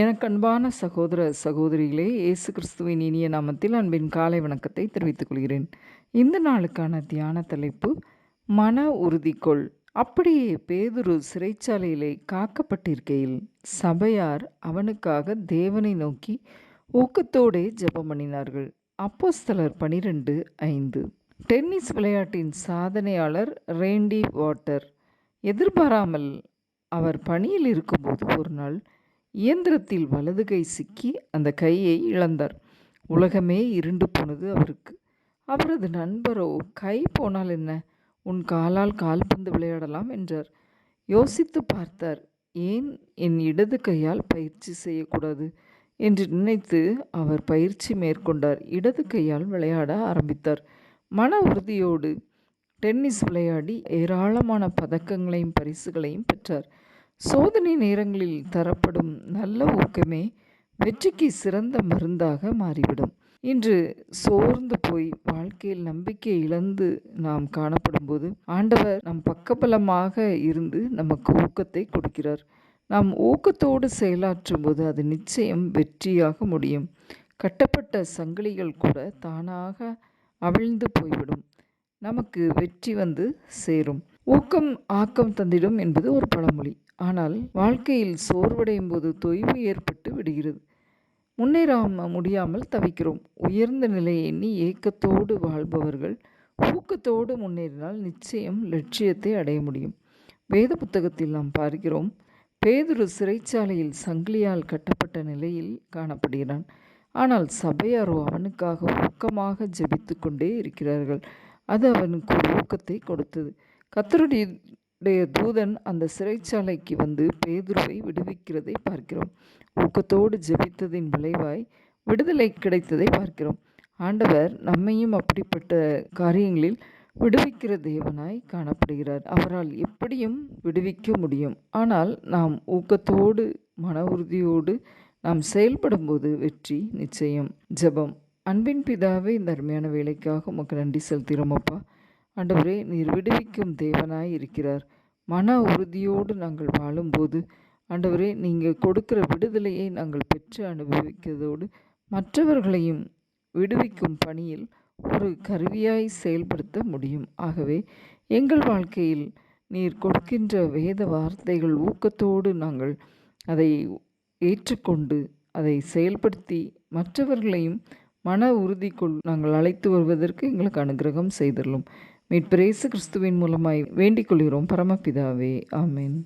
எனக்கு அன்பான சகோதர சகோதரிகளே இயேசு கிறிஸ்துவின் இனிய நாமத்தில் அன்பின் காலை வணக்கத்தை தெரிவித்துக் கொள்கிறேன். இந்த நாளுக்கான தியான தலைப்பு மன உறுதிக்கொள். அப்படியே பேதுரு சிறைச்சாலையிலே காக்கப்பட்டிருக்கையில் சபையார் அவனுக்காக தேவனை நோக்கி ஊக்கத்தோடே ஜெபம் பண்ணினார்கள். அப்போஸ்தலர் பனிரெண்டு ஐந்து. டென்னிஸ் விளையாட்டின் சாதனையாளர் ரேண்டி வாட்டர். எதிர்பாராமல் அவர் பணியில் இருக்கும்போது ஒரு நாள் இயந்திரத்தில் வலது கை சிக்கி அந்த கையை இழந்தார். உலகமே இருண்டு போனது அவருக்கு. அவரது நண்பரோ கை போனால் என்ன? உன் காலால் கால்பந்து விளையாடலாம் என்றார். யோசித்து பார்த்தார் ஏன் என் இடது கையால் பயிற்சி செய்யக்கூடாது? என்று நினைத்து அவர் பயிற்சி மேற்கொண்டார். இடது கையால் விளையாட ஆரம்பித்தார். மன உறுதியோடு டென்னிஸ் விளையாடி ஏராளமான பதக்கங்களையும் பரிசுகளையும் பெற்றார். சோதனை நேரங்களில் தரப்படும் நல்ல ஊக்கமே வெற்றிக்கு சிறந்த மருந்தாக மாறிவிடும். இன்று சோர்ந்து போய் வாழ்க்கையில் நம்பிக்கை இழந்து நாம் காணப்படும்போது ஆண்டவர் நம் பக்கபலமாக இருந்து நமக்கு ஊக்கத்தை கொடுக்கிறார். நாம் ஊக்கத்தோடு செயலாற்றும் போது அது நிச்சயம் வெற்றியாக முடியும். கட்டப்பட்ட சங்கிலிகள் கூட தானாக அவிழ்ந்து போய்விடும். நமக்கு வெற்றி வந்து சேரும். ஊக்கம் ஆக்கம் தந்திடும் என்பது ஒரு பழமொழி. ஆனால் வாழ்க்கையில் சோர்வடையும் போது தொய்வு ஏற்பட்டு விடுகிறது. முன்னேறாம முடியாமல் தவிக்கிறோம். உயர்ந்த நிலையை எண்ணி ஏக்கத்தோடு வாழ்பவர்கள் ஊக்கத்தோடு முன்னேறினால் நிச்சயம் லட்சியத்தை அடைய முடியும். வேத புத்தகத்தில் நாம் பார்க்கிறோம் பேதுரு சிறைச்சாலையில் சங்கிலியால் கட்டப்பட்ட நிலையில் காணப்படுகிறான். ஆனால் சபையாரோ அவனுக்காக ஊக்கமாக ஜெபித்து கொண்டே இருக்கிறார்கள். அது அவனுக்கு ஒரு ஊக்கத்தை கொடுத்தது. கத்தருடைய தூதன் அந்த சிறைச்சாலைக்கு வந்து பேதுருவை விடுவிக்கிறதை பார்க்கிறோம். ஊக்கத்தோடு ஜெபித்ததின் விளைவாய் விடுதலை கிடைத்ததை பார்க்கிறோம். ஆண்டவர் நம்மையும் அப்படிப்பட்ட காரியங்களில் விடுவிக்கிற தேவனாய் காணப்படுகிறார். அவரால் எப்படியும் விடுவிக்க முடியும். ஆனால் நாம் ஊக்கத்தோடு மன உறுதியோடு நாம் செயல்படும்போது வெற்றி நிச்சயம். ஜெபம். அன்பின் பிதாவே இந்த அருமையான வேலைக்காக உமக்கு நன்றி செலுத்துகிறோம் அப்பா. ஆண்டவரே நீர் விடுவிக்கும் தேவனாய் இருக்கிறார். மன உறுதியோடு நாங்கள் வாழும்போது ஆண்டவரே நீங்கள் கொடுக்கிற விடுதலையை நாங்கள் பெற்று அனுபவிக்கிறதோடு மற்றவர்களையும் விடுவிக்கும் பணியில் ஒரு கருவியாய் செயல்படுத்த முடியும். ஆகவே எங்கள் வாழ்க்கையில் நீர் கொடுக்கின்ற வேத வார்த்தைகள் ஊக்கத்தோடு நாங்கள் அதை ஏற்றுக்கொண்டு அதை செயல்படுத்தி மற்றவர்களையும் மன உறுதிக்குள் நாங்கள் அழைத்து வருவதற்கு எங்களுக்கு அனுகிரகம் செய்துள்ளோம். மீட்பிரேசு கிறிஸ்துவின் மூலமாய் வேண்டிக் கொள்கிறோம். பரமபிதாவே ஆமேன்.